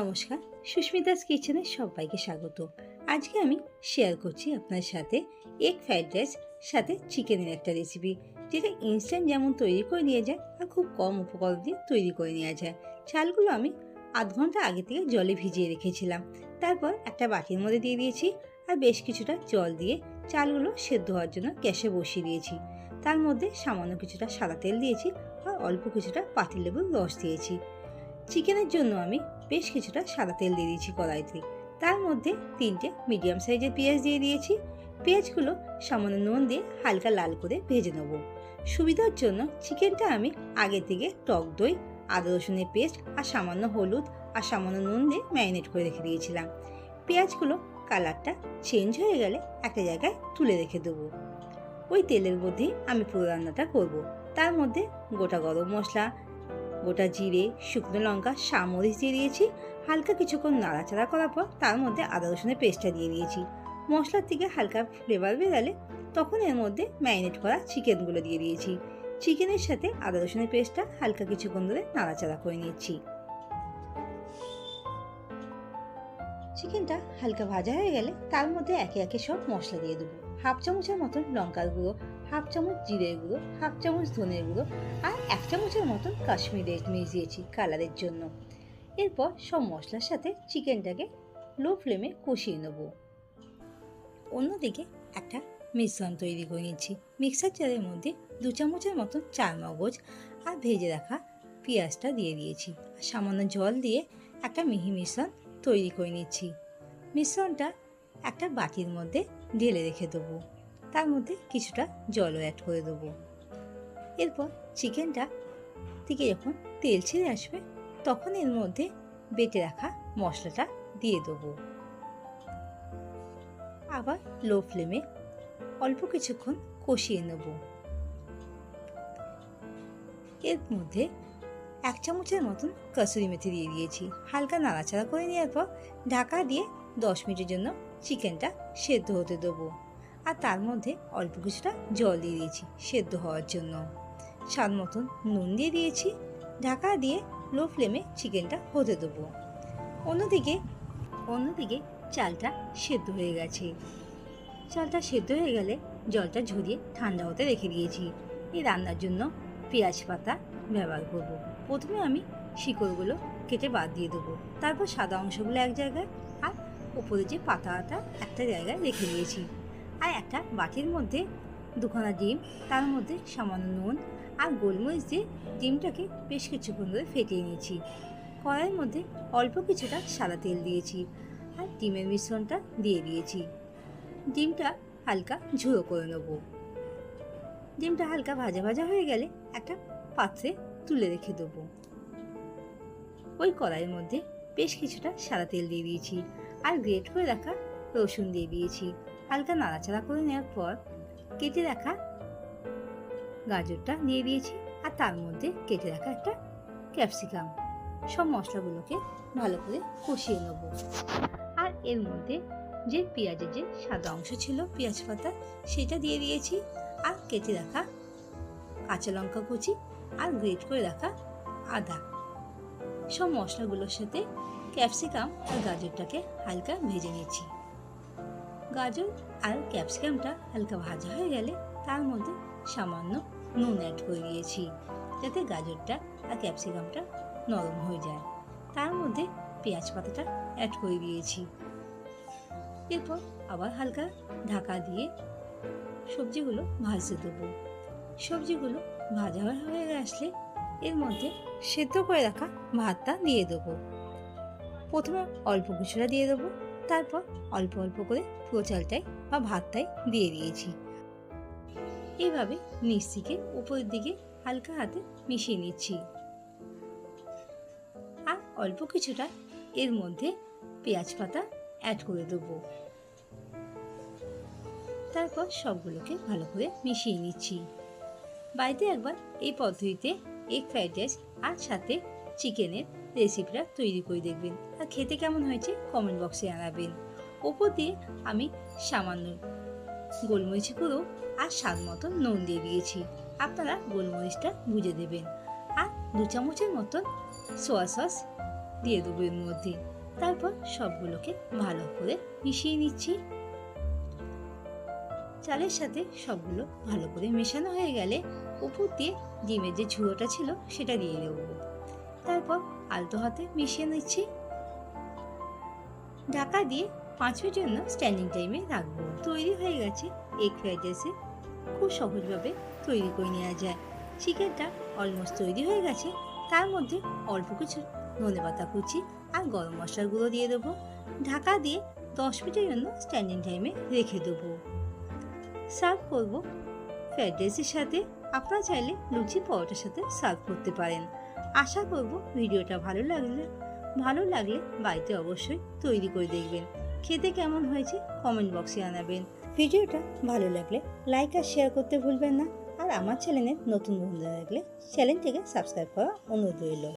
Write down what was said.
নমস্কার, সুস্মিতাস কিচেনে সবাইকে স্বাগত। আজকে আমি শেয়ার করছি আপনার সাথে এগ ফ্রাইড রাইস সাথে চিকেনের একটা রেসিপি যেটা ইনস্ট্যান্ট যেমন তৈরি করে নিয়ে যায়, আর খুব কম উপকরণ দিয়ে তৈরি করে নেওয়া যায়। চালগুলো আমি আধ ঘণ্টা আগে থেকে জলে ভিজিয়ে রেখেছিলাম। তারপর একটা বাটির মধ্যে দিয়ে দিয়েছি, আর বেশ কিছুটা জল দিয়ে চালগুলো সেদ্ধ হওয়ার জন্য গ্যাসে বসিয়ে দিয়েছি। তার মধ্যে সামান্য কিছুটা সাদা তেল দিয়েছি, আর অল্প কিছুটা পাতিলেবুর রস দিয়েছি। চিকেনের জন্য আমি বেশ কিছুটা সাদা তেল দিয়ে দিয়েছি কড়াইতে। তার মধ্যে তিনটে মিডিয়াম সাইজের পেঁয়াজ দিয়ে দিয়েছি। পেঁয়াজগুলো সামান্য নুন দিয়ে হালকা লাল করে ভেজে নেব। সুবিধার জন্য চিকেনটা আমি আগে থেকে টক দই, আদা রসুনের পেস্ট আর সামান্য হলুদ আর সামান্য নুন দিয়ে ম্যারিনেট করে রেখে দিয়েছিলাম। পেঁয়াজগুলো কালারটা চেঞ্জ হয়ে গেলে একটা জায়গায় তুলে রেখে দেবো। ওই তেলের মধ্যেই আমি পুরো রান্নাটা করব। তার মধ্যে গোটা গরম মশলা গোটা জিরে, শুকনো লঙ্কা, সামরিচ দিয়ে দিয়েছি। হালকা কিছুক্ষণ নাড়াচাড়া করার পর তার মধ্যে আদা রসুনের পেস্টটা দিয়ে দিয়েছি। মশলার থেকে হালকা ফ্লেভার বেরালে তখন এর মধ্যে ম্যারিনেট করা চিকেনগুলো দিয়ে দিয়েছি। চিকেনের সাথে আদা রসুনের পেস্টটা হালকা কিছুক্ষণ ধরে নাড়াচাড়া করে নিচ্ছি। চিকেনটা হালকা ভাজা হয়ে গেলে তার মধ্যে একে একে সব মশলা দিয়ে দেবো। হাফ চামচের মতন লঙ্কার গুঁড়ো হাফ চামচ জিরের গুঁড়ো, হাফ চামচ ধনের গুঁড়ো আর এক চামচের মতন কাশ্মীরি মির্চ দিয়েছি কালারের জন্য। এরপর সব মশলার সাথে চিকেনটাকে লো ফ্লেমে কষিয়ে নেব। অন্যদিকে একটা মিশ্রণ তৈরি করে নিচ্ছি। মিক্সার জারের মধ্যে দু চামচের মতন চার মগজ আর ভেজে রাখা পেঁয়াজটা দিয়ে দিয়েছি। আর সামান্য জল দিয়ে একটা মিহি মিশ্রণ তৈরি করে নিচ্ছি। মিশ্রণটা একটা বাটির মধ্যে ঢেলে রেখে দেবো। তার মধ্যে কিছুটা জলও অ্যাড করে দেবো। এরপর চিকেনটা থেকে যখন তেল ছেড়ে আসবে, তখন এর মধ্যে বেটে রাখা মশলাটা দিয়ে দেবো। আবার লো ফ্লেমে অল্প কিছুক্ষণ কষিয়ে নেব। এর মধ্যে এক চামচের মতন কসুরি মেথি দিয়ে দিয়েছি। হালকা নাড়াচাড়া করে নেওয়ার পর ঢাকা দিয়ে দশ মিনিটের জন্য চিকেনটা সেদ্ধ হতে দেবো। আর তার মধ্যে অল্প কিছুটা জল দিয়ে দিয়েছি, সেদ্ধ হওয়ার জন্য। স্বাদ মতন নুন দিয়ে দিয়েছি, ঢাকা দিয়ে লো ফ্লেমে চিকেনটা হতে দেবো। অন্যদিকে অন্যদিকে চালটা সেদ্ধ হয়ে গেছে। চালটা সেদ্ধ হয়ে গেলে জলটা ঝরিয়ে ঠান্ডা হতে রেখে দিয়েছি। এই রান্নার জন্য পেঁয়াজ পাতা ব্যবহার করব। প্রথমে আমি শিকড়গুলো কেটে বাদ দিয়ে দেবো। তারপর সাদা অংশগুলো এক জায়গায় আর ওপরে যে পাতাটা একটা জায়গায় রেখে দিয়েছি। আর একটা বাটির মধ্যে দুখানা ডিম, তার মধ্যে সামান্য নুন আর গোলমরিচ দিয়ে ডিমটাকে বেশ কিছুক্ষণ ধরে ফেটিয়ে নিয়েছি। কড়াইয়ের মধ্যে অল্প কিছুটা সাদা তেল দিয়েছি আর ডিমের মিশ্রণটা দিয়ে দিয়েছি। ডিমটা হালকা ঝুড়ো করে নেব। ডিমটা হালকা ভাজা ভাজা হয়ে গেলে একটা পাত্রে তুলে রেখে দেবো। ওই কড়াইয়ের মধ্যে বেশ কিছুটা সাদা তেল দিয়ে দিয়েছি আর গ্রেট করে রাখা রসুন দিয়ে দিয়েছি। হালকা নাড়াচাড়া করে নেওয়ার পর কেটে রাখা গাজরটা দিয়ে দিয়েছি আর তার মধ্যে কেটে রাখা একটা ক্যাপসিকাম। সব মশলাগুলোকে ভালো করে কষিয়ে নেব। আর এর মধ্যে যে পেঁয়াজের যে সাদা অংশ ছিল, পেঁয়াজ পাতা, সেটা দিয়ে দিয়েছি। আর কেটে রাখা কাঁচা লঙ্কা কুচি আর গ্রেট করে রাখা আদা। সব মশলাগুলোর সাথে ক্যাপসিকাম আর গাজরটাকে হালকা ভেজে নিচ্ছি গাজর আর ক্যাপসিকামটা হালকা ভাজা হয়ে গেলে তার মধ্যে সামান্য নুন অ্যাড করে দিয়েছি। যাতে গাজরটা আর ক্যাপসিকামটা নরম হয়ে যায়। তার মধ্যে পেঁয়াজ পাতাটা অ্যাড করে দিয়েছি। এরপর আবার হালকা ঢাকা দিয়ে সবজিগুলো ভাজতে দেবো। সবজিগুলো ভাজা হয়ে আসলে এর মধ্যে সেদ্ধ করে রাখা ভাতটা দিয়ে দেবো। প্রথমে অল্প কিছুটা দিয়ে দেবো। তারপর অল্প অল্প করে পুরো চালটাই বা ভাতটাই দিয়ে দিয়েছি। এইভাবে নিচ থেকে উপরের দিকে হালকা হাতে মিশিয়ে নিচ্ছি। আর অল্প কিছুটা এর মধ্যে পেঁয়াজ পাতা অ্যাড করে দেবো। তারপর সবগুলোকে ভালো করে মিশিয়ে নিচ্ছি। বাড়িতে একবার এই পদ্ধতিতে এগ ফ্রাইড রাইস আর সাথে চিকেনের রেসিপিটা তৈরি করে দেখবেন। আর খেতে কেমন হয়েছে কমেন্ট বক্সে জানাবেন। ওপর দিয়ে আমি সামান্য গোলমরিচ গুঁড়ো আর স্বাদ মতো নুন দিয়ে দিয়েছি। আপনারা গোলমরিচটা বুঝে দেবেন। আর দু চামচের মতন সোয়া সস দিয়ে দেবো এর মধ্যে। তারপর সবগুলোকে ভালো করে মিশিয়ে নিচ্ছি। চালের সাথে সবগুলো ভালো করে মেশানো হয়ে গেলে উপর দিয়ে ডিমের যে ঝুড়োটা ছিল সেটা দিয়ে দেবো। তারপর আলতো হাতে মিশিয়ে নিচ্ছি। ঢাকা দিয়ে পাঁচ মিনিটের জন্য স্ট্যান্ডিং টাইমে রাখব। তৈরি হয়ে গেছে এগ ফ্রাইড রাইসে খুব সহজভাবে তৈরি করে নেওয়া যায়। চিকেনটা অলমোস্ট তৈরি হয়ে গেছে। তার মধ্যে অল্প কিছু ধনে পাতা কুচি আর গরম মশলার গুঁড়ো দিয়ে দেবো। ঢাকা দিয়ে দশ মিনিটের জন্য স্ট্যান্ডিং টাইমে রেখে দেবো। সার্ভ করব ফ্রাইড রাইসের সাথে। আপনারা চাইলে লুচি, পরোটার সাথে সার্ভ করতে পারেন। আশা করব ভিডিওটা ভালো লাগলে ভালো লাগলে বাড়িতে অবশ্যই তৈরি করে দেখবেন। খেতে কেমন হয়েছে কমেন্ট বক্সে জানাবেন। ভিডিওটা ভালো লাগলে লাইক আর শেয়ার করতে ভুলবেন না। আর আমার চ্যানেলে নতুন বন্ধু লাগলে চ্যানেলটিকে সাবস্ক্রাইব করা অনুরোধ রইল।